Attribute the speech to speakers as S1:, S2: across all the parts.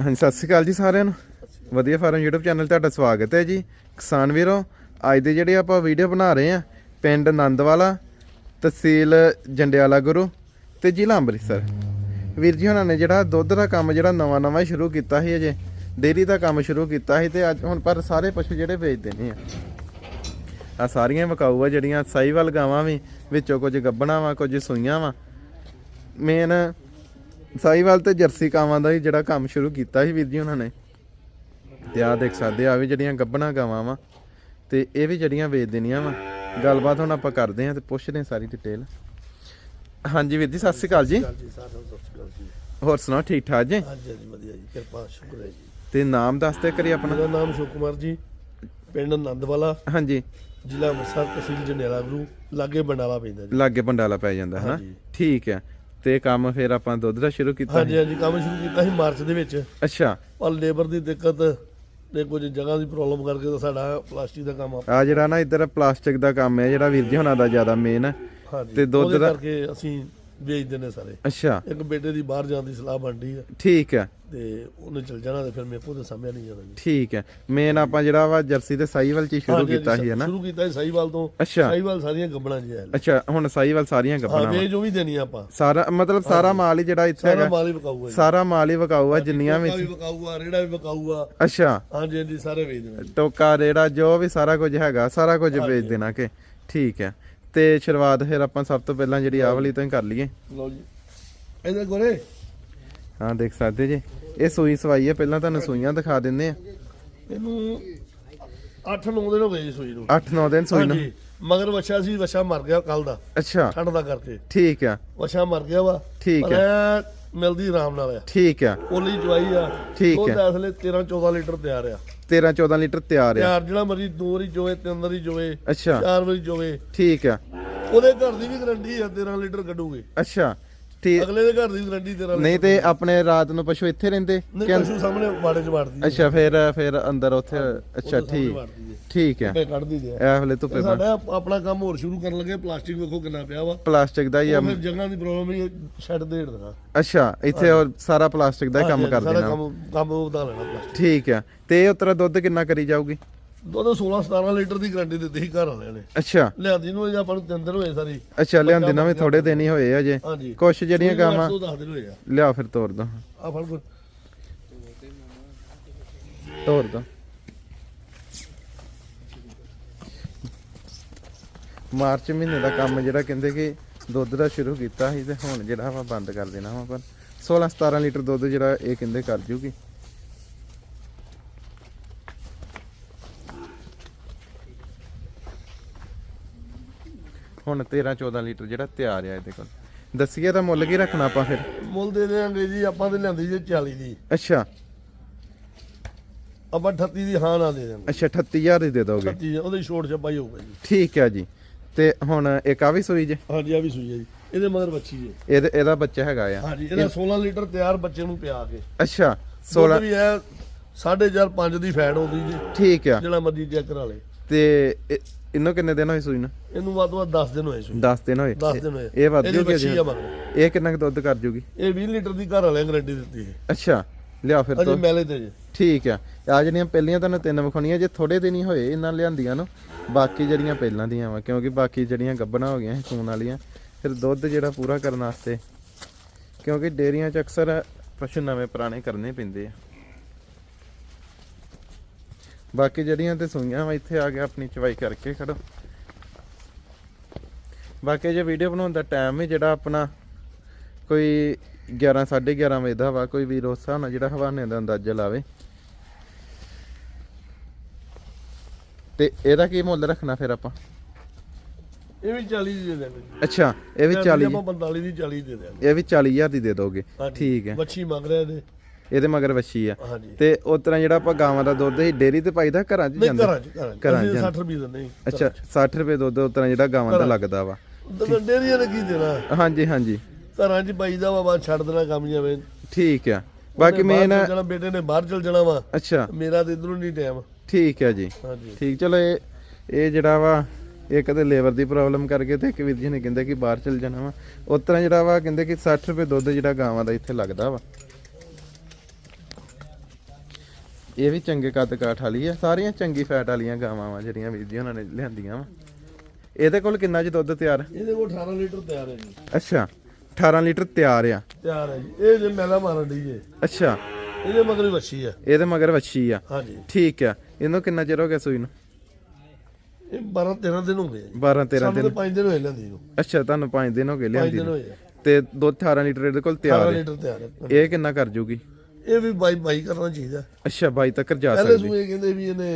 S1: ਹਾਂਜੀ, ਸਤਿ ਸ਼੍ਰੀ ਅਕਾਲ ਜੀ ਸਾਰਿਆਂ ਨੂੰ। ਵਧੀਆ ਫਾਰਮ YouTube ਚੈਨਲ ਤੁਹਾਡਾ ਸਵਾਗਤ ਹੈ ਜੀ। ਕਿਸਾਨ ਵੀਰੋ, ਅੱਜ ਦੇ ਜਿਹੜੇ ਆਪਾਂ ਵੀਡੀਓ ਬਣਾ ਰਹੇ ਆ ਪਿੰਡ ਆਨੰਦਵਾਲਾ ਤਹਿਸੀਲ ਜੰਡਿਆਲਾ ਗੁਰੂ ਤੇ ਜ਼ਿਲ੍ਹਾ ਅੰਮ੍ਰਿਤਸਰ। ਵੀਰ ਜੀ ਉਹਨਾਂ ਨੇ ਜਿਹੜਾ ਦੁੱਧ ਦਾ ਕੰਮ ਜਿਹੜਾ ਨਵਾਂ ਨਵਾਂ ਸ਼ੁਰੂ ਕੀਤਾ ਸੀ ਅਜੇ ਡੇਰੀ ਦਾ ਕੰਮ ਸ਼ੁਰੂ ਕੀਤਾ ਸੀ ਤੇ ਅੱਜ ਹੁਣ ਪਰ ਸਾਰੇ ਪਸ਼ੂ ਜਿਹੜੇ ਵੇਚਦੇ ਨੇ ਆ। ਆ ਸਾਰੀਆਂ ਵਿਕਾਊ ਆ ਜਿਹੜੀਆਂ ਸਾਈਵਾਲ ਗਾਵਾਂ ਵੀ ਵਿੱਚੋਂ ਕੁਝ ਗੱਬਣਾ ਵਾ, ਕੁਝ ਸੂਈਆਂ ਵਾ। ਮੇਨ ਸਾਈਵਾਲ ਤੇ ਜਰਸੀ ਕਾਵਾਂ ਦਾ ਹੀ ਜਿਹੜਾ ਕੰਮ ਸ਼ੁਰੂ ਕੀਤਾ ਸੀ ਵੀਰ ਜੀ ਉਹਨਾਂ ਨੇ। ਤੇ ਆ ਦੇਖ ਸਕਦੇ ਆ ਵੀ ਜਿਹੜੀਆਂ ਗੱਬਣਾ ਗਾਵਾਂ ਵਾ ਤੇ ਇਹ ਵੀ ਜਿਹੜੀਆਂ ਵੇਚ ਦੇਣੀਆਂ ਵਾ। ਗੱਲਬਾਤ ਹੁਣ ਆਪਾਂ ਕਰਦੇ ਆਂ ਤੇ ਪੁੱਛਦੇ ਆਂ ਸਾਰੀ ਡਿਟੇਲ ਹਾਂਜੀ ਵੀਰ ਜੀ ਸਤਿ ਸ਼੍ਰੀ ਅਕਾਲ ਜੀ।
S2: ਨੂੰ
S1: ਹੋਰ ਸੁਣਾਓ ਠੀਕ ਠਾਕ ਜੀ?
S2: ਹਾਂਜੀ ਹਾਂਜੀ ਵਧੀਆ ਜੀ ਕਿਰਪਾ ਸ਼ੁਕਰ ਹੈ ਜੀ।
S1: ਤੇ ਨਾਮ ਦੱਸਦੇ ਕਰੀ ਆਪਣਾ।
S2: ਮੇਰਾ ਨਾਮ ਸ਼ੋਕ ਕੁਮਾਰ ਜੀ ਪਿੰਡ ਆਨੰਦਵਾਲਾ
S1: ਹਾਂਜੀ।
S2: ਜ਼ਿਲ੍ਹਾ ਅੰਮ੍ਰਿਤਸਰ ਤਹਿਸੀਲ ਜਨੇਲਾ ਗੁਰੂ ਲਾਗੇ ਬੰਡਾਲਾ ਪੈਂਦਾ ਜੀ।
S1: ਲਾਗੇ ਪੰਡਾਲਾ ਪੈ ਜਾਂਦਾ ਹਨਾ?
S2: ਹਾਂਜੀ।
S1: ਠੀਕ ਹੈ। ਤੇ ਕੰਮ ਫਿਰ ਆਪਾਂ ਦੁੱਧ ਦਾ ਸ਼ੁਰੂ ਕੀਤਾ
S2: ਹਾਂਜੀ ਹਾਂਜੀ ਕੰਮ ਸ਼ੁਰੂ ਕੀਤਾ ਸੀ ਮਾਰਚ ਦੇ ਵਿੱਚ।
S1: ਅੱਛਾ।
S2: ਪਰ ਲੇਬਰ ਦੀ ਦਿੱਕਤ ਤੇ ਕੁਝ ਜਗ੍ਹਾ ਦੀ ਪ੍ਰੋਬਲਮ ਕਰਕੇ ਤਾਂ ਸਾਡਾ ਪਲਾਸਟਿਕ ਦਾ ਕੰਮ ਆ।
S1: ਜਿਹੜਾ ਨਾ ਇੱਧਰ ਪਲਾਸਟਿਕ ਦਾ ਕੰਮ ਹੈ ਜਿਹੜਾ ਵੀਰ ਜੀ ਹੁਣਾਂ ਦਾ ਜ਼ਿਆਦਾ ਮੇਨ ਹੈ। ਤੇ ਦੁੱਧ ਦਾ-
S2: ਕਰਕੇ ਅਸੀਂ ਵੇਚਦੇ ਨੇ ਸਾਰੇ।
S1: ਅੱਛਾ।
S2: ਇੱਕ ਬੇਟੇ ਦੀ ਬਾਹਰ ਜਾਣ ਦੀ ਸਲਾਹ ਬਣਦੀ ਹੈ।
S1: ਠੀਕ ਹੈ।
S2: ਤੇ ਉਹਨੇ ਚਲ ਜਾਣਾ ਤੇ ਫਿਰ ਮੇਰੇ ਕੋਲ ਤਾਂ ਸਮਝ ਨਹੀਂ ਜਾਣਾ ਜੀ।
S1: ਠੀਕ ਹੈ। ਮੇਨ ਆਪਾਂ ਜਿਹੜਾ ਵਾ ਜਰਸੀ ਤੇ ਸਾਈਵਾਲ ਚ ਹੀ ਸ਼ੁਰੂ
S2: ਹਾਂਜੀ,
S1: ਕੀਤਾ ਸੀ ਹੈ ਨਾ?
S2: ਸ਼ੁਰੂ ਕੀਤਾ ਸੀ ਸਾਈਵਾਲ ਤੋਂ।
S1: ਅੱਛਾ।
S2: ਸਾਈਵਾਲ ਸਾਰੀਆਂ ਗੱਬਣਾ ਜੀ ਹੈ
S1: ਅੱਛਾ ਹੁਣ ਸਾਈਵਾਲ ਸਾਰੀਆਂ
S2: ਹਾਂ
S1: ਗੱਪਣਾ
S2: ਵੇਚ ਉਹ ਵੀ ਦੇਣੀ ਆਪਾਂ।
S1: ਸਾਰਾ ਮਤਲਬ ਸਾਰਾ ਮਾਲ ਹੀ ਜਿਹੜਾ ਇੱਥੇ
S2: ਸਾਰਾ
S1: ਹੈਗਾ।
S2: ਮਾਲ ਹੀ ਵਿਕਾਊਗਾ ਜੀ।
S1: ਸਾਰਾ ਮਾਲ ਹੀ ਵਿਕਾਊ ਆ ਜਿੰਨੀਆਂ
S2: ਟੋਕਾ
S1: ਵੀ
S2: ਵੀ ਵਿਕਾਊਗਾ ਰੇੜਾ ਵੀ ਵਿਕਾਊਗਾ।
S1: ਅੱਛਾ।
S2: ਹਾਂਜੀ ਹਾਂਜੀ ਸਾਰੇ ਵੇਚ ਦੇਣਾ ਜੀ।
S1: ਟੋਕਾ ਰੇੜਾ ਜੋ ਵੀ ਸਾਰਾ ਕੁਝ ਹੈਗਾ ਸਾਰਾ ਕੁਝ ਵੇਚ ਦੇਣਾ ਕਿ। ਠੀਕ ਹੈ। ਤੇ ਸ਼ੁਰੂਆਤ ਫਿਰ ਆਪਾਂ ਸਭ ਤੋਂ ਪਹਿਲਾਂ ਜਿਹੜੀ ਆਹ ਵਾਲੀ ਤੋਂ ਹੀ ਕਰ ਲਈਏ।
S2: ਲਓ ਜੀ। ਇਹਦੇ ਗੋਰੇ।
S1: ਹਾਂ ਦੇਖ ਸਕਦੇ ਜੀ। ਇਹ ਸੂਈ ਸਵਾਈ ਹੈ ਪਹਿਲਾਂ ਤੁਹਾਨੂੰ ਸੂਈਆਂ ਦਿਖਾ ਦਿੰਦੇ ਆ।
S2: ਇਹਨੂੰ 8-9 ਦਿਨ ਹੋ ਗਏ ਜੀ ਸੂਈ ਨੂੰ।
S1: 8-9 ਦਿਨ ਸੂਈ ਨੂੰ।
S2: ਹਾਂਜੀ ਮਗਰ ਵਛਾ ਸੀ ਵਛਾ ਮਰ ਗਿਆ ਕੱਲ ਦਾ।
S1: ਅੱਛਾ।
S2: ਠੰਡ ਦਾ ਕਰਕੇ।
S1: ਠੀਕ ਆ।
S2: ਵਛਾ ਮਰ ਗਿਆ ਵਾ।
S1: ਠੀਕ
S2: ਐਂ ਮਿਲਦੀ ਆਰਾਮ ਨਾਲ ਆ।
S1: ਠੀਕ ਆ।
S2: ਕੋਲੀ ਜਵਾਈ ਆ।
S1: ਠੀਕ
S2: ਦੁੱਧ
S1: ਹੈ।
S2: ਅਸਲੇ 13-14 ਲੀਟਰ ਤਿਆਰ ਆ।
S1: 13-14 ਲੀਟਰ ਤਿਆਰ ਆ।
S2: ਤਿਆਰ ਜਿਹੜਾ ਮਰਜ਼ੀ ਦੋ ਵਾਰੀ ਜੋਵੇ ਤਿੰਨ ਵਾਰੀ ਜੋਵੇ
S1: ਅੱਛਾ।
S2: ਚਾਰ ਵਾਰੀ ਜੋਵੇ।
S1: ਠੀਕ ਆ।
S2: ਉਹਦੇ ਘਰ ਦੀ ਵੀ ਗਰੰਟੀ ਆ 13 ਲੀਟਰ ਕੱਢੂਗੇ।
S1: ਅੱਛਾ। ਠੀਕ
S2: ਅਗਲੇ ਦੇ ਘਰ ਦੀ ਗਰੰਟੀ 13
S1: ਨਹੀਂ ਤੇ ਆਪਣੇ ਰਾਤ ਨੂੰ ਪਸ਼ੂ ਇੱਥੇ ਰਹਿੰਦੇ?
S2: ਨਹੀਂ ਪਸ਼ੂ ਸਾਹਮਣੇ ਬਾੜੇ ਚ ਵੜਦੀ
S1: ਅੱਛਾ ਫਿਰ ਫਿਰ ਅੰਦਰ ਉੱਥੇ ਅੱਛਾ ਠੀਕ। ਠੀਕ ਹੈ।
S2: ਤੇ ਕੱਢਦੀ ਦੇ
S1: ਇਹ ਵੇਲੇ ਧੁੱਪੇ
S2: ਸਾਡਾ ਆਪਣਾ ਕੰਮ ਹੋਰ ਸ਼ੁਰੂ ਕਰਨ ਲੱਗੇ ਪਲਾਸਟਿਕ ਵੇਖੋ ਕਿੰਨਾ ਪਿਆ ਵਾ।
S1: ਪਲਾਸਟਿਕ ਦਾ ਹੀ ਆ।
S2: ਫਿਰ ਜਗ੍ਹਾ ਦੀ ਪ੍ਰੋਬਲਮ ਹੀ ਛੱਡ ਦੇੜ ਦੇਣਾ
S1: ਅੱਛਾ ਇੱਥੇ ਉਹ ਸਾਰਾ ਪਲਾਸਟਿਕ ਦਾ ਕੰਮ ਕਰ
S2: ਸਾਰਾ
S1: ਦੇਣਾ
S2: ਕੰਮ ਕੰਮ ਵਧਾ ਲੈਣਾ
S1: ਠੀਕ ਹੈ। ਤੇ ਉਤਰਾ ਦੁੱਧ ਕਿੰਨਾ ਕਰੀ ਜਾਊਗੀ?
S2: ਦੁੱਧ 16 17 ਲੀਟਰ ਦੀ ਗਰੰਟੀ ਦਿੱਤੀ ਸੀ ਘਰ ਵਾਲਿਆਂ ਨੇ।
S1: ਅੱਛਾ।
S2: ਲਿਆਂਦੀ ਨੂੰ ਅਜੇ ਆਪਾਂ ਨੂੰ ਤਿੰਨ ਦਿਨ ਹੋਏ ਸਾਰੀ।
S1: ਅੱਛਾ ਲਿਆਂਦੇ ਨਾ ਵੀ ਥੋੜੇ ਦਿਨ ਹੀ ਹੋਏ ਅਜੇ।
S2: ਹਾਂਜੀ।
S1: ਕੁਛ ਜਿਹੜੀਆਂ ਗਾਵਾਂ
S2: ਤੋਂ 10 ਦਿਨ ਹੋਏ ਆ।
S1: ਲਿਆ ਫਿਰ ਤੋਰ ਦੋ।
S2: ਆ ਫੜ ਕੋ
S1: ਤੋਰ ਦੋ। ਮਾਰਚ ਮਹੀਨੇ ਦਾ ਕੰਮ ਜਿਹੜਾ ਕਹਿੰਦੇ ਕਿ ਦੁੱਧ ਦਾ ਸ਼ੁਰੂ ਕੀਤਾ ਸੀ ਤੇ ਹੁਣ ਜਿਹੜਾ ਵਾ ਬੰਦ ਕਰ ਦੇਣਾ ਵਾ ਪਰ 16 17 ਲੀਟਰ ਦੁੱਧ ਜਿਹੜਾ ਇਹ ਕਹਿੰਦੇ ਕਰ ਜੂਗੀ। ਹੁਣ 13 14 ਲੀਟਰ ਜਿਹੜਾ ਤਿਆਰ ਆ ਇਹਦੇ ਕੋਲ। ਦੱਸੀਏ ਤਾਂ ਮੁੱਲ ਕੀ ਰੱਖਣਾ ਆਪਾਂ ਫਿਰ?
S2: ਮੁੱਲ ਦੇ ਦੇਾਂਗੇ ਜੀ ਆਪਾਂ ਤੇ ਲਿਆਂਦੀ ਜੀ 40 ਦੀ।
S1: ਅੱਛਾ।
S2: ਆਪਾਂ 38 ਦੀ ਹਾਂ ਨਾ ਦੇ ਦੇਾਂਗੇ
S1: ਅੱਛਾ 38000 ਦੀ ਦੇ ਦੋਗੇ।
S2: 38 ਉਹਦੀ ਛੋਟ ਛਪਾਈ ਹੋਊਗਾ ਜੀ।
S1: ਠੀਕ ਹੈ ਜੀ। ਤੇ ਹੁਣ ਇੱਕ ਆ ਵੀ ਸੂਈ ਜੇ?
S2: ਹਾਂਜੀ ਆ ਵੀ ਸੂਈ ਹੈ ਜੀ। ਇਹਦੇ ਮਗਰ ਬੱਚੀ ਜੀ।
S1: ਇਹਦੇ ਇਹਦਾ ਬੱਚਾ ਹੈਗਾ ਆ।
S2: ਹਾਂਜੀ ਇਹਦਾ 16 ਲੀਟਰ ਤਿਆਰ ਬੱਚੇ ਨੂੰ ਪਿਆ ਕੇ।
S1: ਅੱਛਾ
S2: 16
S1: 16
S2: ਵੀ ਹੈ 4.5 5 ਦੀ ਫੈਟ ਆਉਂਦੀ ਜੀ।
S1: ਠੀਕ ਆ।
S2: ਜਿਹੜਾ ਮਰਜ਼ੀ ਚੈੱਕ ਕਰਾ ਲੇ।
S1: ਤੇ ਇਹ- ਇਹਨੂੰ ਕਿੰਨੇ ਦਿਨ ਹੋਏ ਸੂਈ ਨੂੰ?
S2: ਇਹਨੂੰ ਵੱਧ ਤੋਂ ਵੱਧ 10 ਦਿਨ ਹੋਏ ਸੂਈ।
S1: 10 ਦਿਨ ਹੋਏ?
S2: 10 ਦਿਨ ਹੋਏ।
S1: ਇਹ ਵੱਧ
S2: ਇਹਦੀ ਬੱਚੀ ਆ ਮਗਰ
S1: ਇਹ ਕਿੰਨਾ ਕੁ ਦੁੱਧ ਕਰ ਜੂਗੀ?
S2: ਇਹ 20 ਲੀਟਰ ਦੀ ਘਰ ਵਾਲਿਆਂ ਗਰੰਟੀ ਦਿੱਤੀ ਹੈ
S1: ਅੱਛਾ ਲਿਆ ਫਿਰ
S2: ਅਜੇ
S1: ਤੋਂ
S2: ਮੈਲੇ ਤੇ ਜੀ।
S1: ਠੀਕ ਆ। ਆ ਜਿਹੜੀਆਂ ਪਹਿਲੀਆਂ ਤੁਹਾਨੂੰ ਤਿੰਨ ਵਿਖਾਉਣੀਆਂ ਜੇ ਥੋੜੇ ਦਿਨ ਹੀ ਹੋਏ ਇਹਨਾਂ ਲਿਆਂਦੀਆਂ ਨੂੰ ਬਾਕੀ ਜਿਹੜੀਆਂ ਪਹਿਲਾਂ ਦੀਆਂ ਵਾ ਕਿਉਂਕਿ ਬਾਕੀ ਜਿਹੜੀਆਂ ਗੱਬਣਾ ਹੋ ਗਈਆਂ ਸੀ ਸੂਣ ਵਾਲੀਆਂ ਫਿਰ ਦੁੱਧ ਜਿਹੜਾ ਪੂਰਾ ਕਰਨ ਵਾਸਤੇ ਕਿਉਂਕਿ ਡੇਰੀਆਂ 'ਚ ਅਕਸਰ ਪਸ਼ੂ ਨਵੇਂ ਪੁਰਾਣੇ ਕਰਨੇ ਪੈਂਦੇ ਆ। ਬਾਕੀ ਜਿਹੜੀਆਂ ਤੇ ਸੂਈਆਂ ਵਾ ਇੱਥੇ ਆ ਕੇ ਆਪਣੀ ਚਵਾਈ ਕਰਕੇ ਖੜੋ। ਬਾਕੀ ਜੇ ਵੀਡੀਓ ਬਣਾਉਣ ਦਾ ਟਾਈਮ ਵੀ ਜਿਹੜਾ ਆਪਣਾ ਕੋਈ 11 11:30 ਵਜੇ ਦਾ ਵਾ ਕੋਈ ਵੀਰ ਉਸ ਹਿਸਾਬ ਨਾਲ ਜਿਹੜਾ ਹਵਾਨੇ ਦਾ ਅੰਦਾਜ਼ਾ ਲਾਵੇ। ਤੇ ਇਹਦਾ ਕੀ ਮੁੱਲ ਰੱਖਣਾ ਫਿਰ ਆਪਾਂ?
S2: ਇਹ ਵੀ 40 ਦੀ ਦੇ ਦੇਣਗੇ ਜੀ
S1: ਅੱਛਾ ਇਹ ਵੀ 40
S2: ਆਪਾਂ 45 ਦੀ 40 ਦੇ ਦੇਣਗੇ
S1: ਇਹ ਵੀ 40000 ਦੀ ਦੇ ਦੋਗੇ। ਠੀਕ ਹੈ।
S2: ਬੱਚੀ ਮੰਗ ਰਿਹਾ ਇਹਦੇ।
S1: ਇਹਦੇ ਮਗਰ ਵੱਛੀ ਆ।
S2: ਹਾਂਜੀ।
S1: ਤੇ ਉਸ ਤਰ੍ਹਾਂ ਜਿਹੜਾ ਆਪਾਂ ਗਾਵਾਂ ਦਾ ਦੁੱਧ ਹੀ ਡੇਰੀ ਤੇ ਪਾਈਦਾ ਘਰਾਂ 'ਚ
S2: ਨਹੀਂ
S1: ਜਾਂਦਾ?
S2: ਘਰਾਂ ਚ ਘਰਾਂ ਚ।
S1: ਘਰਾਂ
S2: ਅਸੀਂ
S1: ਚ
S2: 60 ਰੁਪਏ ਦਿੰਦੇ ਜੀ
S1: ਅੱਛਾ 60 ਰੁਪਏ ਦੁੱਧ ਉਸ ਤਰ੍ਹਾਂ ਜਿਹੜਾ ਗਾਵਾਂ ਦਾ ਲੱਗਦਾ ਵਾ।
S2: ਡੇਰੀਆਂ ਨੇ ਕੀ ਦੇਣਾ?
S1: ਹਾਂਜੀ ਹਾਂਜੀ।
S2: ਘਰਾਂ ਚ ਪਾਈਦਾ ਵਾ ਬਾਅਦ ਛੱਡ ਦੇਣਾ ਕੰਮ ਜਿਵੇਂ
S1: ਠੀਕ ਆ। ਬਾਕੀ
S2: ਬਾਹਰ
S1: ਮੇਨ
S2: ਚਲ ਜਾਣਾ ਬੇਟੇ ਨੇ ਬਾਹਰ ਚਲ ਜਾਣਾ ਵਾ।
S1: ਅੱਛਾ।
S2: ਮੇਰਾ ਤੇ ਇਧਰੋਂ ਨਹੀਂ ਟਾਈਮ।
S1: ਠੀਕ ਹੈ ਜੀ।
S2: ਹਾਂਜੀ।
S1: ਠੀਕ ਚਲੋ ਇਹ ਇਹ ਜਿਹੜਾ ਵਾ ਇੱਕ ਤੇ ਲੇਬਰ ਦੀ ਪ੍ਰੋਬਲਮ ਕਰਕੇ ਤੇ ਇੱਕ ਵੀਰ ਜੀ ਨੇ ਕਹਿੰਦੇ ਕਿ ਬਾਹਰ ਚਲ ਜਾਣਾ ਵਾ। ਉਸ ਤਰ੍ਹਾਂ ਜਿਹੜਾ ਵਾ ਕਹਿੰਦੇ ਕਿ 60 ਰੁਪਏ ਦੁੱਧ ਜਿਹੜਾ ਗਾਵਾਂ ਦਾ ਇੱਥੇ ਲੱਗਦਾ ਵਾ। ਇਹ ਵੀ ਚੰਗੇ ਕੱਦ ਕਾਠ ਵਾਲੀ ਆ ਸਾਰੀਆਂ ਚੰਗੀ ਫੈਟ ਵਾਲੀਆਂ ਗਾਵਾਂ ਵਾ ਜਿਹੜੀਆਂ ਵੀਰ ਜੀ ਉਹਨਾਂ ਨੇ ਲਿਆਂਦੀਆਂ ਵਾ। ਇਹਦੇ ਕੋਲ ਕਿੰਨਾ ਜੀ ਦੁੱਧ ਤਿਆਰ?
S2: ਇਹਦੇ ਕੋਲ 18 ਲੀਟਰ ਤਿਆਰ ਹੈ ਜੀ।
S1: ਅੱਛਾ 18 ਲੀਟਰ ਤਿਆਰ ਆ।
S2: ਤਿਆਰ ਹੈ ਜੀ। ਇਹ ਜੇ ਮੈਲਾ ਮਾਰਨ ਦੀ ਜੇ।
S1: ਅੱਛਾ।
S2: ਇਹਦੇ ਮਗਰ ਵੱਛੀ ਆ।
S1: ਇਹਦੇ ਮਗਰ ਵੱਛੀ ਆ।
S2: ਹਾਂਜੀ।
S1: ਠੀਕ ਆ। ਇਹਨੂੰ ਕਿੰਨਾ ਚਿਰ ਹੋ ਗਿਆ ਸੂਈ ਨੂੰ?
S2: ਇਹ 12 13 ਦਿਨ ਹੋ ਗਏ ਜੀ।
S1: 12 13
S2: ਸਾਨੂੰ
S1: ਦਿਨ।
S2: ਤਾਂ 5 ਦਿਨ ਹੋਏ ਲੈਂਦੀ ਨੂੰ।
S1: ਅੱਛਾ ਤੁਹਾਨੂੰ 5 ਦਿਨ ਹੋ ਗਏ
S2: 5
S1: ਲਿਆਂਦੀ
S2: ਦਿਨ
S1: ਨੂੰ। ਤੇ ਦੁੱਧ 18 ਲੀਟਰ ਇਹਦੇ ਕੋਲ
S2: 18
S1: ਤਿਆਰ ਹੈ।
S2: ਲੀਟਰ ਤਿਆਰ ਹੈ।
S1: ਇਹ ਕਿੰਨਾ ਕਰ ਜੂਗੀ?
S2: ਇਹ ਵੀ ਬਾਈ ਬਾਈ ਕਰਨਾ ਚਾਹੀਦਾ।
S1: ਅੱਛਾ 22 ਤੱਕ ਜਾ
S2: ਪਹਿਲੇ
S1: ਸਕਦੀ।
S2: ਸੂਏ ਕਹਿੰਦੇ ਵੀ ਇਹਨੇ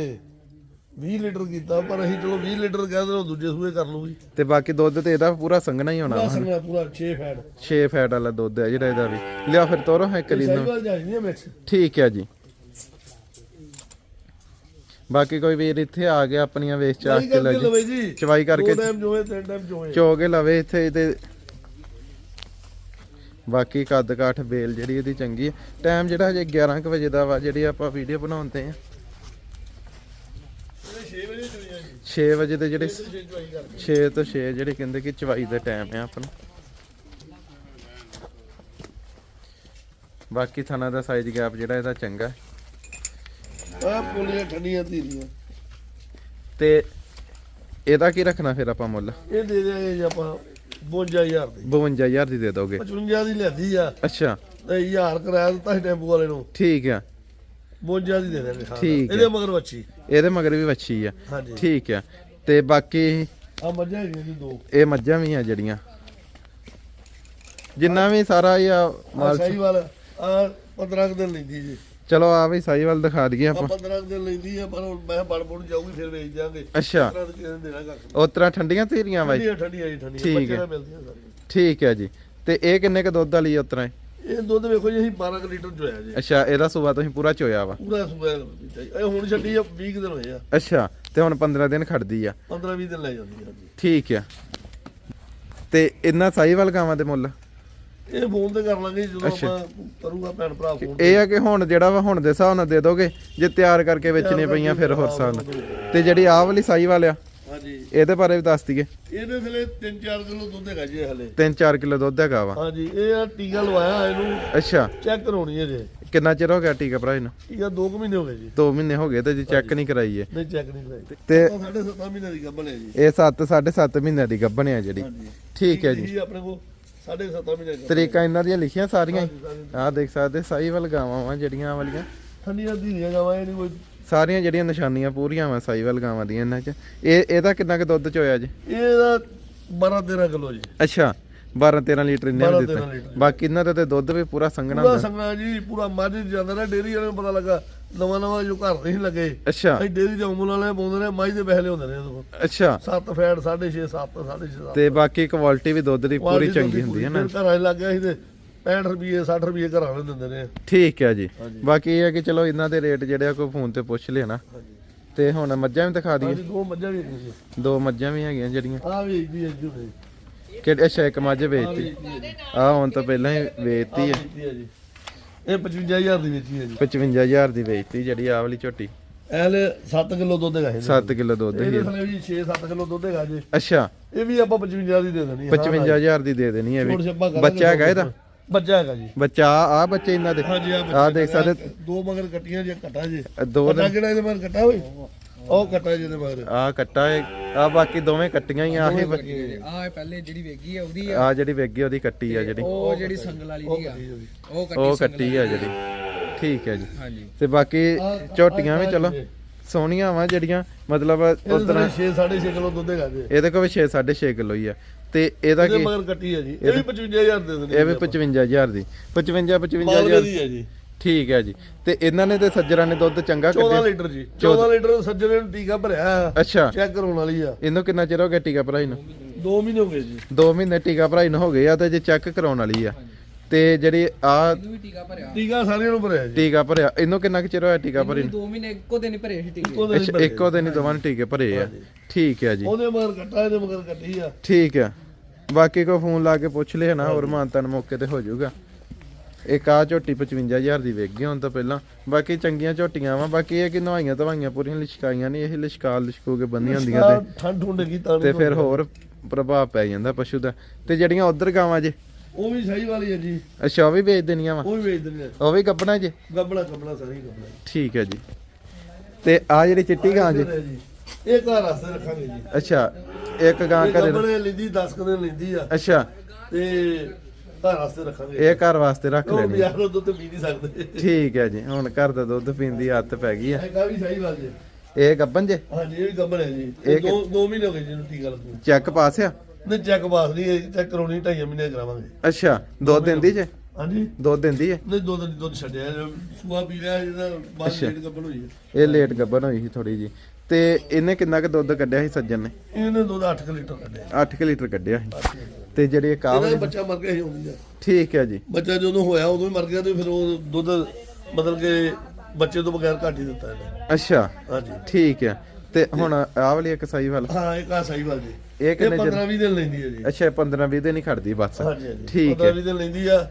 S2: 20 ਲੀਟਰ ਕੀਤਾ ਪਰ ਅਸੀਂ ਚਲੋ 20 ਲੀਟਰ ਕਹਿੰਦੇ ਉਹ ਦੂਜੇ ਸੂਏ ਕਰ ਲੂਗੀ
S1: ਤੇ ਬਾਕੀ ਦੁੱਧ ਤੇ ਇਹਦਾ ਪੂਰਾ ਸੰਘਣਾ ਹੀ ਹੋਣਾ
S2: ਪੂਰਾ ਸੰਗਾ ਪੂਰਾ 6 ਫੈਟ।
S1: 6 ਫੈਟ ਵਾਲਾ ਦੁੱਧ ਹੈ ਜਿਹੜਾ ਇਹਦਾ ਵੀ। ਲਿਆ ਫਿਰ ਤੋਰੋ ਇੱਕ ਰੀ ਨੂੰ
S2: ਸਾਈਵਾਲ ਜਾਈ ਨਹੀਂ ਮਿਕਸ
S1: ਠੀਕ ਹੈ ਜੀ। ਬਾਕੀ ਕੋਈ ਵੀਰ ਇੱਥੇ ਆ ਗਿਆ ਆਪਣੀਆਂ ਵੇਚ ਚਾਕ ਕੇ ਲੈ ਜੀ।
S2: ਲਵੇ ਜੀ।
S1: ਚਵਾਈ ਕਰਕੇ
S2: ਦੋ ਟਾਈਮ ਜੋਏ ਤਿੰਨ ਟਾਈਮ ਜੋਏ।
S1: ਚੋਗੇ ਲਵੇ ਇੱਥੇ ਤੇ ਬਾਕੀ ਕੱਦ ਕਾਠ ਬੇਲ ਜਿਹੜੀ ਇਹਦੀ ਚੰਗੀ ਹੈ ਟਾਈਮ ਜਿਹੜਾ ਹਜੇ 11 ਕੁ ਵਜੇ ਦਾ ਵਾ ਜਿਹੜੀ ਆਪਾਂ ਵੀਡੀਓ ਬਣਾਉਂਦੇ ਆ।
S2: 6 ਵਜੇ ਚੋਈਆਂ ਜੀ
S1: 6 ਵਜੇ ਦੇ ਜਿਹੜੇ
S2: 6 ਚੋਈ ਕਰਕੇ
S1: 6 ਤੋਂ 6 ਜਿਹੜੇ ਕਹਿੰਦੇ ਕਿ ਚਵਾਈ ਦਾ ਟਾਈਮ ਹੈ ਆਪਣਾ ਬਾਕੀ ਥਾਣਾ ਦਾ ਸਾਈਜ਼ ਗੈਪ ਜਿਹੜਾ ਇਹਦਾ ਚੰਗਾ।
S2: ਆ ਪੁਲੀਆਂ ਠੰਡੀਆਂ ਧੀਰੀਆਂ।
S1: ਤੇ ਇਹਦਾ ਕੀ ਰੱਖਣਾ ਫਿਰ ਆਪਾਂ ਮੁੱਲ?
S2: ਇਹ ਦੇ ਦਿਆਂਗੇ ਜੀ ਆਪਾਂ 52000 ਦੀ।
S1: 52000 ਦੀ ਦੇ ਦੋਗੇ।
S2: 55 ਦੀ ਲੈਂਦੀ ਆ।
S1: ਅੱਛਾ।
S2: ਤੇ 1000 ਕਿਰਾਇਆ ਦਿੱਤਾ ਸੀ ਟੈਂਪੂ ਵਾਲੇ ਨੂੰ।
S1: ਠੀਕ ਆ।
S2: 52 ਦੀ ਦੇ ਦੇਣਗੇ ਹਾਂ
S1: ਠੀਕ ਹੈ।
S2: ਇਹਦੇ ਮਗਰ ਵੱਛੀ।
S1: ਇਹਦੇ ਮਗਰ ਵੀ ਵੱਛੀ ਆ। ਠੀਕ ਆ। ਤੇ ਬਾਕੀ
S2: ਆ ਮੱਝਾਂ ਹੈਗੀਆਂ ਜੀ ਦੋ।
S1: ਇਹ ਮੱਝਾਂ ਵੀ ਆ ਜਿਹੜੀਆਂ। ਜਿੰਨਾ ਵੀ ਸਾਰਾ ਇਹ ਮਾਲ
S2: ਸਾਈਵਾਲ ਆ 15 ਕੁ ਦਿਨ ਲੈਂਦੀ ਜੀ।
S1: ਚਲੋ ਆ ਵੀ ਸਾਈਵਾਲ ਦਿਖਾ ਦਈਏ ਆਪਾਂ।
S2: 15 ਕੁ ਦਿਨ ਲੈਂਦੀ ਆ ਪਰ ਹੁਣ ਮੈਂ ਬੜ ਬੜ ਜਾਊਗੀ ਫਿਰ ਵੇਚ ਦਿਆਂਗੇ।
S1: ਅੱਛਾ। ਉਸ ਤਰ੍ਹਾਂ ਠੰਡੀਆਂ ਧੀਰੀਆਂ ਬਾਈ?
S2: ਠੰਡੀਆਂ ਠੰਡੀਆਂ ਠੰਡੀਆਂ।
S1: ਠੀਕ
S2: ਬੱਚੇ
S1: ਹੈ। ਠੀਕ ਹੈ ਜੀ। ਤੇ ਇਹ ਕਿੰਨੇ ਕ ਦੁੱਧ ਵਾਲੀ ਉਸ ਤਰ੍ਹਾਂ?
S2: ਇਹ ਦੁੱਧ ਵੇਖੋ ਜੀ ਅਸੀਂ 12 ਕੁ ਲੀਟਰ ਚੋਇਆ ਜੀ।
S1: ਅੱਛਾ ਇਹਦਾ ਸੂਆ ਤੁਸੀਂ ਪੂਰਾ ਚੋਇਆ ਵਾ?
S2: ਪੂਰਾ ਜੀ। ਇਹ ਹੁਣ ਛੱਡੀ ਆ 20 ਕੁ ਦਿਨ ਹੋਏ ਆ।
S1: ਅੱਛਾ ਤੇ ਹੁਣ 15 ਦਿਨ ਖੜਦੀ ਆ।
S2: 15 20 ਦਿਨ ਲੈ ਜਾਂਦੀ ਆ ਜੀ।
S1: ਠੀਕ ਆ। ਤੇ ਇਹਨਾਂ ਸਾਈਵਾਲ ਗਾਵਾਂ ਦੇ ਮੁੱਲ?
S2: ਇਹ ਫੋਨ ਤੇ ਕਰ ਲਾਂਗੇ ਜਦੋਂ। ਆਪਾਂ ਕਰੂਗਾ ਭੈਣ ਭਰਾ ਫੋਨ
S1: ਇਹ ਆ ਕਿ ਹੁਣ ਜਿਹੜਾ ਵਾ ਹੁਣ ਦੇ ਹਿਸਾਬ ਨਾਲ ਦੇ ਦੋਗੇ ਜੇ ਤਿਆਰ ਕਰਕੇ ਵੇਚਣੀਆਂ ਪਈਆਂ ਫਿਰ ਹੋਰ ਨਾਲ। ਤੇ ਜਿਹੜੀ ਆਹ ਵਾਲੀ ਸਾਈਵਾਲ ਆ
S2: ਹਾਂਜੀ।
S1: ਇਹਦੇ ਬਾਰੇ ਵੀ ਦੱਸ ਦਈਏ।
S2: ਇਹਦੇ ਥਲੇ 3-4 ਕਿਲੋ ਦੁੱਧ ਹੈਗਾ ਜੀ ਹਲੇ।
S1: 3-4 ਕਿਲੋ ਦੁੱਧ ਹੈਗਾ ਵਾ।
S2: ਹਾਂਜੀ ਇਹ ਆ ਟੀਕਾ ਲਵਾਇਆ ਇਹਨੂੰ।
S1: ਅੱਛਾ।
S2: ਚੈੱਕ ਕਰਾਉਣੀ ਹੈ ਜੇ।
S1: ਕਿੰਨਾ ਚਿਰ ਹੋ ਗਿਆ ਟੀਕਾ ਭਰਾ ਇਹਨੂੰ?
S2: ਟੀਕਾ 2 ਮਹੀਨੇ ਹੋ ਗਏ ਜੀ।
S1: 2 ਮਹੀਨੇ ਹੋ ਗਏ ਤੇ ਜੀ ਚੈੱਕ ਨਹੀਂ ਕਰਾਈ ਏ
S2: ਨਹੀਂ ਚੈੱਕ ਨਹੀਂ ਕਰਾਈ।
S1: ਤੇ
S2: ਉਹ ਸਾਢੇ 7 ਮਹੀਨੇ ਦੀ ਗੱਬਲ ਹੈ ਜੀ।
S1: ਇਹ 7 7.5 ਮਹੀਨਿਆਂ ਦੀ ਗੱਭਣ ਆ ਜਿਹੜੀ।
S2: ਹਾਂਜੀ।
S1: ਠੀਕ ਹੈ ਜੀ।
S2: ਆਪਣੇ ਕੋ ਸਾਢੇ 7 ਮਹੀਨੇ ਦੀ।
S1: ਤਰੀਕਾ ਇਹਨਾਂ ਦੀਆਂ ਲਿਖੀਆਂ ਸਾਰੀਆਂ। ਆਹ ਦੇਖ ਸਕਦੇ ਸਾਈਵਾਲ ਗਾਵਾਂ ਵਾ ਜਿਹੜੀਆਂ ਵਾਲੀਆਂ।
S2: ਠੰਡੀਆਂ ਧੀਰੀਆਂ ਗਾਵਾਂ ਇਹ ਨਹੀਂ ਕੋਈ
S1: ਸਾਰੀਆਂ ਜਿਹੜੀਆਂ ਨਿਸ਼ਾਨੀਆਂ ਪੂਰੀਆਂ ਵਾ ਸਾਈਵਾਲ ਗਾਵਾਂ ਦੀਆਂ ਇਹਨਾਂ 'ਚ। ਇਹ ਇਹਦਾ ਕਿੰਨਾ ਕੁ ਦੁੱਧ ਚੋਇਆ ਜੀ?
S2: ਇਹਦਾ 12 13 ਕਿਲੋ ਜੀ।
S1: ਅੱਛਾ 12 13 ਲੀਟਰ ਇਹਨੇ
S2: 12
S1: ਵੀ
S2: 13
S1: ਦਿੱਤਾ। ਬਾਕੀ ਇਹਨਾਂ ਦਾ ਤੇ ਦੁੱਧ ਵੀ ਪੂਰਾ ਸੰਘਣਾ
S2: ਪੂਰਾ
S1: ਹੁੰਦਾ।
S2: ਸੰਗਣਾ ਜੀ ਪੂਰਾ ਮੱਝ ਜਾਂਦਾ ਰਿਹਾ ਡੇਰੀ ਵਾਲਿਆਂ ਨੂੰ ਪਤਾ ਲੱਗਾ। ਨਵਾਂ ਨਵਾਂ ਜੋ ਘਰ ਨਹੀਂ ਲੱਗੇ
S1: ਅੱਛਾ।
S2: ਡੇਰੀ ਦੇ ਅਮੂਲ ਵਾਲੇ ਪਾਉਂਦੇ ਨੇ ਮੱਝ ਦੇ ਪਹਿਲੇ ਹੁੰਦੇ ਨੇ ਕੋਲ
S1: ਅੱਛਾ।
S2: 7 ਫੈਟ 6.5 7 6.5
S1: ਤੇ ਬਾਕੀ ਕੁਆਲਿਟੀ ਵੀ ਦੁੱਧ ਦੀ ਪੂਰੀ ਚੰਗੀ ਹੁੰਦੀ ਹੈ ਨਾ।
S2: ਘਰਾਂ ਲੱਗ ਗਿਆ ਸੀ ਤੇ 65 ਰੁਪਏ 60 ਰੁਪਏ ਘਰਾਂ ਨੂੰ ਦਿੰਦੇ ਨੇ
S1: ਠੀਕ ਹੈ ਜੀ। ਬਾਕੀ ਇਹ ਹੈ ਕਿ ਚਲੋ ਇਹਨਾਂ ਦੇ ਰੇਟ ਜਿਹੜੇ ਆ ਕੋਈ ਫੋਨ ਤੇ ਪੁੱਛ ਲੈਣਾ ਤੇ ਹੁਣ ਮੱਝਾਂ ਵੀ ਦਿਖਾ ਦਈਏ।
S2: ਦੋ ਮੱਝਾਂ ਵੀ ਹੈਗੀਆਂ
S1: ਦੋ ਮੱਝਾਂ ਵੀ ਹੈਗੀਆਂ ਜਿਹੜੀਆਂ।
S2: ਆ ਵੀ ਜੀ ਜੀ ਹੋਈ
S1: ਕਿ ਅੱਛਾ ਇੱਕ ਮੱਝ ਵੇਚਤੀ। ਆ ਹੁਣ ਤਾਂ ਪਹਿਲਾਂ ਹੀ ਵੇਚਤੀ ਹੈ।
S2: ਹੈ ਜੀ। ਇਹ 55000 ਦੀ ਵੇਚੀ ਹੈ ਜੀ।
S1: 55000 ਦੀ ਵੇਚਤੀ ਜਿਹੜੀ ਆਹ ਵਾਲੀ ਝੋਟੀ।
S2: ਐਲੇ 7 ਕਿਲੋ ਦੁੱਧ ਹੈਗਾ ਇਹਦੇ
S1: 7 ਕਿਲੋ ਦੁੱਧ
S2: ਇਹਦੇ
S1: ਹੀ।
S2: ਥਲੇ ਵੀ 6-7 ਕਿਲੋ ਦੁੱਧ ਹੈਗਾ ਜੀ।
S1: ਅੱਛਾ।
S2: ਇਹ ਵੀ ਆਪਾਂ 55 ਦੀ ਦੇ ਦੇਣੀ ਹੈ।
S1: 55000 ਦੀ ਦੇ ਦੇਣੀ ਹੈ
S2: ਛੋੜ
S1: ਵੀ
S2: ਛੱਪਾ ਕਰਾਂਗੇ
S1: ਬੱਚਾ ਹੈਗਾ ਇਹਦਾ?
S2: ਬੱਚਾ। ਹੈਗਾ ਜੀ।
S1: ਬੱਚਾ ਆ ਬੱਚੇ ਇਹਨਾਂ ਦੇ।
S2: ਹਾਂਜੀ ਆ
S1: ਆਹ ਦੇਖ ਸਕਦੇ
S2: ਦੋ ਮਗਰ ਕੱਟੀਆਂ ਜੇ ਕੱਟਾ ਜੇ।
S1: ਦੋ
S2: ਕਿਹੜਾ ਇਹਦੇ ਮਗਰ ਕੱਟਾ ਹੋਈ ਉਹ ਕੱਟਾ ਜਿਹਦੇ ਮਗਰ
S1: ਆ ਕੱਟਾ ਆ ਬਾਕੀ ਦੋਵੇਂ ਕੱਟੀਆਂ ਹੀ ਆ ਇਹ
S3: ਆ ਪਹਿਲੇ ਜਿਹੜੀ ਵੇਗੀ ਆ ਉਹਦੀ
S1: ਆ। ਜਿਹੜੀ ਵੇਗੀ ਉਹਦੀ ਕੱਟੀ ਆ ਜਿਹੜੀ।
S3: ਉਹ ਜਿਹੜੀ ਸੰਗਲ ਵਾਲੀ ਦੀ ਆ। ਉਹ ਕੱਟੀ
S1: ਉਹ ਕੱਟੀ ਆ ਜਿਹੜੀ। ਠੀਕ ਹੈ ਜੀ। ਤੇ ਬਾਕੀ ਝੋਟੀਆਂ ਵੀ ਚਲੋ ਸੋਹਣੀਆਂ ਵਾ ਜਿਹੜੀਆਂ ਮਤਲਬ
S2: ਇਹਦੇ
S1: ਉਤਰਾ
S2: 6 6.5 ਕਿਲੋ ਦੁੱਧ ਹੈਗਾ ਜੀ।
S1: ਇਹਦੇ ਕੋਲ ਵੀ 6 6.5 ਕਿਲੋ ਹੀ ਆ। ਤੇ ਇਹਦਾ ਕੀ?
S2: ਮਗਰ ਕੱਟੀ ਹੈ ਜੀ। ਇਹ ਵੀ 55000 ਦੇ ਦੇਣੀ
S1: ਇਹ ਵੀ 55000 ਦੀ। 55
S2: ਮਾਲਵੇ
S1: 55000
S2: ਦੀ ਹੈ ਜੀ।
S1: ਠੀਕ ਹੈ ਜੀ। ਤੇ ਇਹਨਾਂ ਨੇ ਤੇ ਸੱਜਰਾਂ ਨੇ ਦੁੱਧ ਚੰਗਾ
S2: 14
S1: ਕੱਢਿਆ
S2: ਲੀਟਰ ਜੀ। 14 ਲੀਟਰ ਸੱਜਣੇ ਨੂੰ ਟੀਕਾ ਭਰਿਆ।
S1: ਅੱਛਾ।
S2: ਚੈੱਕ ਕਰਾਉਣ ਵਾਲੀ ਆ।
S1: ਇਹਨੂੰ ਕਿੰਨਾ ਚਿਰ ਹੋ ਗਿਆ ਟੀਕਾ ਭਰਾਈ ਨੂੰ?
S2: 2 ਮਹੀਨੇ ਹੋ ਗਏ ਜੀ।
S1: 2 ਮਹੀਨੇ ਟੀਕਾ ਭਰਾਈ ਨੂੰ ਹੋ ਗਏ ਆ ਤੇ ਜੇ ਚੈੱਕ ਕਰਾਉਣ ਵਾਲੀ ਆ। ਤੇ ਜਿਹੜੀ ਆ
S3: ਟੀਕਾ ਭਰਿਆ।
S2: ਟੀਕਾ ਸਾਰਿਆਂ ਨੂੰ ਭਰਿਆ ਜੀ।
S1: ਟੀਕਾ ਭਰਿਆ। ਇਹਨੂੰ ਕਿੰਨਾ ਕੁ ਚਿਰ ਹੋਇਆ ਟੀਕਾ ਭਰੀ ਨੂੰ?
S3: 2 ਮਹੀਨੇ ਇੱਕੋ ਦਿਨ ਹੀ ਭਰੇ ਸੀ ਟੀਕੇ।
S2: ਉਹਦੇ
S1: ਅੱਛਾ ਇੱਕੋ ਦਿਨ ਹੀ ਦੋਵਾਂ ਨੇ ਟੀਕੇ ਭਰੇ ਆ। ਠੀਕ ਹੈ ਜੀ।
S2: ਉਹਦੇ ਮਗਰ ਕੱਟਾ ਇਹਦੇ ਮਗਰ ਕੱਟੀ ਆ।
S1: ਠੀਕ ਆ। ਬਾਕੀ ਕੋ ਫੋਨ ਲਾ ਕੇ ਪੁੱਛ ਲਿਆ ਨਾ ਹੋਰ ਮਾਨਤਨ ਮੌਕੇ ਤੇ ਹੋ ਜਾਊਗਾ। ਇੱਕ ਆ ਝੋਟੀ 55000 ਦੀ ਵੇਚ ਗਈ ਹੁਣ ਤਾਂ ਪਹਿਲਾਂ। ਬਾਕੀ ਚੰਗੀਆਂ ਝੋਟੀਆਂ ਵਾ ਬਾਕੀ ਇਹ ਕਿ ਨਵਾਈਆਂ ਤਵਾਈਆਂ ਪੂਰੀਆਂ ਲਿਸ਼ਕਾਈਆਂ ਨਹੀਂ ਇਹ ਲਿਸ਼ਕਾ ਲਿਸ਼ਕੂ ਕੇ ਬੰਦੀਆਂ ਹੁੰਦੀਆਂ ਤੇ
S2: ਠੰਡ ਠੁੰਡ ਕੀ ਤਾਂ
S1: ਤੇ ਫਿਰ ਹੋਰ ਪ੍ਰਭਾਵ ਪੈ ਜਾਂਦਾ ਪਸ਼ੂ ਦਾ। ਤੇ ਜਿਹੜੀਆਂ ਉਧਰ ਗਾਵਾਂ ਜੇ?
S2: ਉਹ ਵੀ ਸਹੀ ਵਾਲੀ ਹੈ ਜੀ।
S1: ਅੱਛਾ ਉਹ ਵੀ ਵੇਚ ਦੇਣੀਆਂ ਵਾ?
S2: ਉਹ ਵੀ ਵੇਚ ਦਿੰਦੇ ਆ
S1: ਉਹ ਵੀ ਗੱਬਣਾ ਜੀ?
S2: ਗੱਬੜਾ ਗੱਬੜਾ ਸਾਰੀ ਗੱਬੜਾ
S1: ਠੀਕ ਹੈ ਜੀ। ਤੇ ਆ ਜਿਹੜੀ ਚਿੱਟੀ ਗਾਂ ਜੀ?
S2: ਇਹ ਘਰ ਵਾਸਤੇ ਰੱਖਾਂਗੇ ਜੀ।
S1: ਅੱਛਾ ਇੱਕ ਗਾਂ ਘਰੇ
S2: ਗੱਬੜੇ ਲੈਂਦੀ 10 ਦਿਨ ਲੈਂਦੀ ਆ।
S1: ਅੱਛਾ।
S2: ਤੇ ਘਰ ਵਾਸਤੇ ਰੱਖਾਂਗੇ।
S1: ਇਹ ਘਰ ਵਾਸਤੇ ਰੱਖ
S2: ਉਹ
S1: ਲੈਣੀ।
S2: ਬਾਜ਼ਾਰੋਂ ਦੁੱਧ ਪੀ ਨਹੀਂ ਸਕਦੇ।
S1: ਠੀਕ ਹੈ ਜੀ ਹੁਣ ਘਰ ਦਾ ਦੁੱਧ ਪੀਣ ਦੀ ਆਦਤ ਪੈ ਗਈ ਆ।
S2: ਇਹ ਕਾ ਵੀ ਸਹੀ ਗੱਲ ਜੀ?
S1: ਇਹ ਗੱਬਨ ਜੇ?
S2: ਹਾਂਜੀ ਇਹ ਵੀ ਹੈ ਜੀ।
S1: ਇਹ
S2: ਇਹ ਦੋ ਦੋ ਮਹੀਨੇ ਹੋ ਗਏ ਟੀਕਾ ਲੱਗੂ
S1: ਚੈੱਕ ਪਾਸ ਆ?
S2: ਨਹੀਂ ਚੈੱਕ ਪਾਸ ਨਹੀਂ ਚੈੱਕ ਕਰਾਉਣੀ ਢਾਈ ਮਹੀਨੇ ਕਰਾਵਾਂਗੇ।
S1: ਅੱਛਾ ਦੁੱਧ ਦਿੰਦੀ ਜੇ?
S2: ਹਾਂਜੀ।
S1: ਦੁੱਧ ਦਿੰਦੀ ਹੈ?
S2: ਨਹੀਂ ਦੋ ਦਿਨ ਦੁੱਧ ਛੱਡਿਆ। ਸੂਆ ਪੀ ਲਿਆ ਇਹਦਾ ਬਾਅਦ
S1: ਅੱਛਾ।
S2: ਗੱਬੜ ਹੋਈ ਹੈ।
S1: ਇਹ ਲੇਟ ਗੱਬਨ ਹੋਈ ਸੀ ਥੋੜੀ ਜੀ ਤੇ ਇਹਨੇ ਕਿੰਨਾ ਕੁ ਦੁੱਧ ਕੱਢਿਆ ਸੀ ਸੱਜਣ ਨੇ?
S2: ਇਹਨੇ ਦੁੱਧ 8 ਲੀਟਰ ਕੱਢਿਆ।
S1: 8 ਲੀਟਰ ਕੱਢਿਆ ਸੀ। ਤੇ ਜਿਹੜੀ ਇਹ ਕਾਵ
S2: ਇਹਦਾ ਬੱਚਾ ਮਰ ਗਿਆ ਸੀ ਹੁੰਦੀ ਆ
S1: ਠੀਕ ਹੈ ਜੀ।
S2: ਬੱਚਾ ਜਦੋਂ ਹੋਇਆ ਉਦੋਂ ਹੀ ਮਰ ਗਿਆ ਤੇ ਫਿਰ ਉਹ ਦੁੱਧ ਬਦਲ ਕੇ ਬੱਚੇ ਤੋਂ ਬਗੈਰ ਘੱਟ ਹੀ ਦਿੱਤਾ ਇਹਨੇ।
S1: ਅੱਛਾ।
S2: ਹਾਂਜੀ।
S1: ਠੀਕ ਹੈ। ਤੇ ਹੁਣ ਆਹ ਵਾਲੀ ਇੱਕ ਸਹੀ ਵੱਲ?
S2: ਹਾਂ ਇਹ ਕਾ ਸਹੀ ਗੱਲ ਜੀ।
S1: ਇਹ ਕਿੰਨੇ
S2: 15 20 ਦਿਨ ਲੈਂਦੀ ਹੈ ਜੀ।
S1: ਅੱਛਾ 15 20 ਦਿਨ ਹੀ ਖੜਦੀ ਬਸ।
S2: ਹਾਂਜੀ ਹਾਂਜੀ।
S1: ਠੀਕ
S2: 15
S1: ਹੈ
S2: 20 ਦਿਨ ਲੈਂਦੀ ਆ।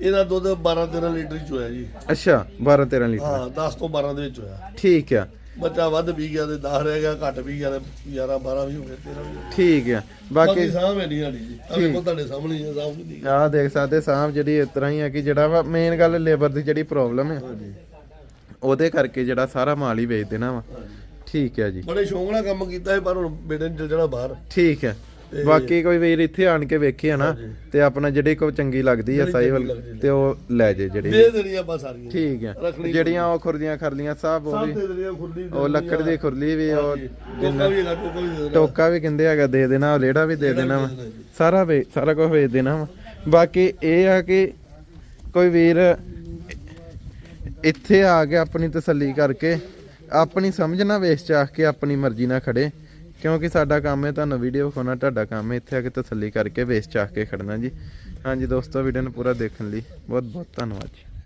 S2: ਇਹਦਾ ਦੁੱਧ 12 13 ਲੀਟਰ ਹੀ ਚੋਇਆ ਜੀ।
S1: ਅੱਛਾ 12 13 ਲੀਟਰ।
S2: ਹਾਂ 10 ਤੋਂ 12 ਦੇ ਵਿੱਚ ਹੋਇਆ।
S1: ਠੀਕ ਆ
S2: ਬੱਚਾ ਵੱਧ ਪੀ ਗਿਆ ਤੇ 10 ਰਹਿ ਗਿਆ ਘੱਟ ਪੀ ਗਿਆ ਤੇ 11 12 ਵੀ ਹੋ ਗਏ 13 ਵੀ ਹੋ ਗਏ।
S1: ਠੀਕ ਆ।
S2: ਬਾਕੀ
S1: ਬਾਕੀ
S2: ਸਾਹ ਹੈ ਨਹੀਂ ਸਾਡੀ ਜੀ। ਆ ਵੇਖੋ ਤੁਹਾਡੇ ਸਾਹਮਣੇ ਹੀ ਆ ਸਾਹ ਕਿੰਨੀ
S1: ਆਹ ਦੇਖ ਸਕਦੇ ਸਾਹਮ ਜਿਹੜੀ ਇਸ ਤਰ੍ਹਾਂ ਹੀ ਆ ਕਿ ਜਿਹੜਾ ਵਾ ਮੇਨ ਗੱਲ ਲੇਬਰ ਦੀ ਜਿਹੜੀ ਪ੍ਰੋਬਲਮ ਹੈ
S2: ਹਾਂਜੀ।
S1: ਉਹਦੇ ਕਰਕੇ ਜਿਹੜਾ ਸਾਰਾ ਮਾਲ ਹੀ ਵੇਚ ਦੇਣਾ ਵਾ। ਠੀਕ ਹੈ ਜੀ।
S2: ਬੜੇ ਸ਼ੌਂਕ ਨਾਲ ਕੰਮ ਕੀਤਾ ਹੈ ਪਰ ਹੁਣ ਬੇਟੇ ਨੇ ਚੱਲ ਜਾਣਾ ਬਾਹਰ।
S1: ਠੀਕ ਹੈ ਬਾਕੀ ਕੋਈ ਵੀਰ ਇੱਥੇ ਆਣ ਕੇ ਵੇਖੇ ਨਾ ਤੇ ਆਪਣਾ ਜਿਹੜੀ ਕੋਈ ਚੰਗੀ ਲੱਗਦੀ ਆ
S2: ਜਿਹੜੀ
S1: ਸਾਈ
S2: ਚੰਗੀ
S1: ਵੱਲ
S2: ਲੱਗਦੀ
S1: ਤੇ ਉਹ ਲੈ ਜੇ ਜਿਹੜੀ।
S2: ਦੇ ਦੇਣੀ ਆਪਾਂ ਸਾਰੀਆਂ।
S1: ਠੀਕ ਹੈ ਜਿਹੜੀਆਂ ਉਹ ਖੁਰਦੀਆਂ ਖਰਲੀਆਂ ਸਭ ਉਹ ਵੀ। ਉਹ ਲੱਕੜ ਦੀ ਖੁਰਲੀ ਵੀ ਉਹ
S2: ਟੋਕਾ ਵੀ
S1: ਕਹਿੰਦੇ ਹੈਗਾ ਦੇ ਦੇਣਾ ਲੇੜਾ ਵੀ ਦੇ ਦੇਣਾ ਸਾਰਾ ਵੇ ਸਾਰਾ ਕੁਝ ਵੇਚ ਦੇਣਾ ਬਾਕੀ ਇਹ ਆ ਕਿ ਕੋਈ ਵੀਰ ਇੱਥੇ ਆ ਕੇ ਆਪਣੀ ਤਸੱਲੀ ਕਰਕੇ ਆਪਣੀ ਸਮਝ ਨਾ ਵੇਚ ਚਾਹ ਕੇ ਆਪਣੀ ਮਰਜ਼ੀ ਨਾਲ ਖੜੇ। ਕਿਉਂਕਿ ਸਾਡਾ ਕੰਮ ਹੈ ਤੁਹਾਨੂੰ ਵੀਡੀਓ ਵਿਖਾਉਣਾ, ਤੁਹਾਡਾ ਕੰਮ ਹੈ ਇੱਥੇ ਆ ਕੇ ਤਸੱਲੀ ਕਰਕੇ ਵੇਚ ਚਾਹ ਕੇ ਖੜਨਾ ਜੀ। ਹਾਂਜੀ ਦੋਸਤੋ ਵੀਡੀਓ ਨੂੰ ਪੂਰਾ ਦੇਖਣ ਲਈ ਬਹੁਤ ਬਹੁਤ ਧੰਨਵਾਦ ਜੀ।